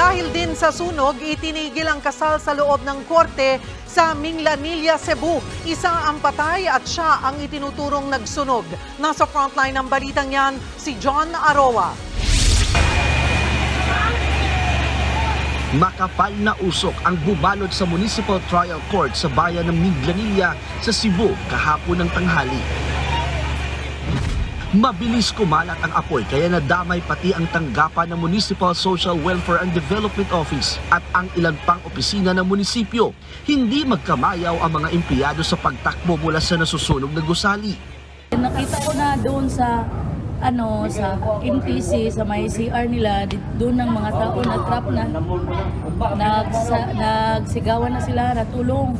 Dahil din sa sunog, itinigil ang kasal sa loob ng korte sa Minglanilla, Cebu. Isa ang patay at siya ang itinuturong nagsunog. Nasa frontline ng balitang yan, si John Aroa. Makapal na usok ang bubalot sa Municipal Trial Court sa bayan ng Minglanilla sa Cebu kahapon ng tanghali. Mabilis kumalat ang apoy kaya nadamay pati ang tanggapan ng Municipal Social Welfare and Development Office at ang ilan pang opisina ng munisipyo. Hindi magkamayaw ang mga empleyado sa pagtakbo mula sa nasusunog na gusali. Nakita ko na doon sa ano sa MTC sa may CR nila doon ng mga tao na trap na nagsa, nagsigawan na sila na tulong.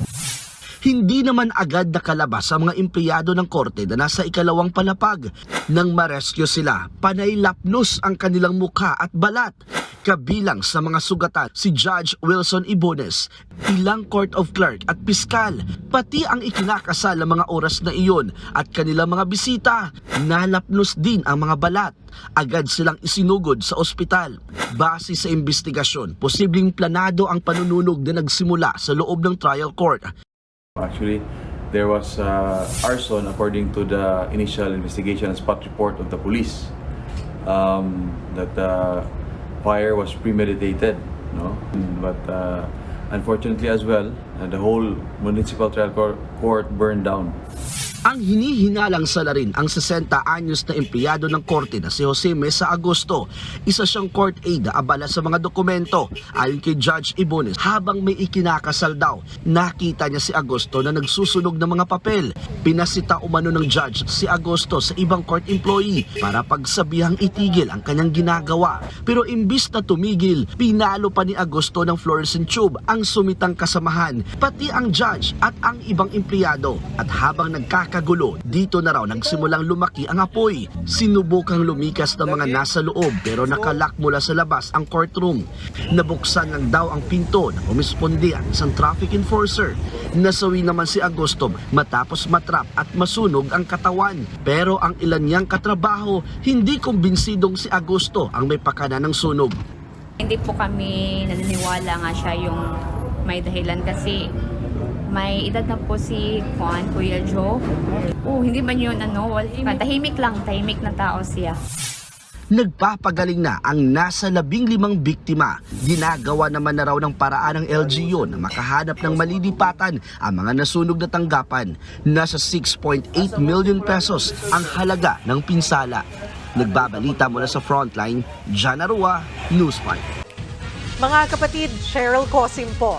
Hindi naman agad nakalabas ang mga empleyado ng korte na nasa ikalawang palapag. Nang marescue sila, panay lapnos ang kanilang mukha at balat. Kabilang sa mga sugatan si Judge Wilson Ibones, ilang court of clerk at piskal, pati ang ikinakasal ng mga oras na iyon at kanilang mga bisita. Nalapnos din ang mga balat. Agad silang isinugod sa ospital. Base sa investigasyon, posibleng planado ang panununog na nagsimula sa loob ng trial court. Actually, there was uh, arson according to the initial investigation and spot report of the police. Um, that the fire was premeditated, no? But uh, unfortunately as well, uh, the whole municipal trial court burned down. Ang hinihinalang salarin ang 60 anyos na empleyado ng korte na si Jose Mesa Agosto. Isa siyang court aide na abala sa mga dokumento. Ayon kay Judge Ibones, habang may ikinakasal daw, nakita niya si Agosto na nagsusunog ng mga papel. Pinasita umano ng judge si Agosto sa ibang court employee para pagsabihang itigil ang kanyang ginagawa. Pero imbis na tumigil, pinalo pa ni Agosto ng fluorescent tube ang sumitang kasamahan, pati ang judge at ang ibang empleyado. At habang nagkakagulo, dito na raw nagsimulang lumaki ang apoy. Sinubukang lumikas ng mga nasa loob pero nakalak mula sa labas ang courtroom. Nabuksan lang daw ang pinto na umisponde ang isang traffic enforcer. Nasawi naman si Agosto matapos matrap at masunog ang katawan. Pero ang ilan niyang katrabaho, hindi kumbinsidong si Agosto ang may pakana ng sunog. Hindi po kami naniniwala nga siya yung may dahilan kasi may edad na po si Juan, Kuya Joe. Oh, hindi ba yun ano, wal- tahimik lang, tahimik na tao siya. Nagpapagaling na ang nasa labing limang biktima. Ginagawa naman na raw ng paraan ng LGU na makahanap ng malilipatan ang mga nasunog na tanggapan. Nasa 6.8 million pesos ang halaga ng pinsala. Nagbabalita mula sa frontline, Jana Rua, News 5. Mga kapatid, Cheryl Cosim po.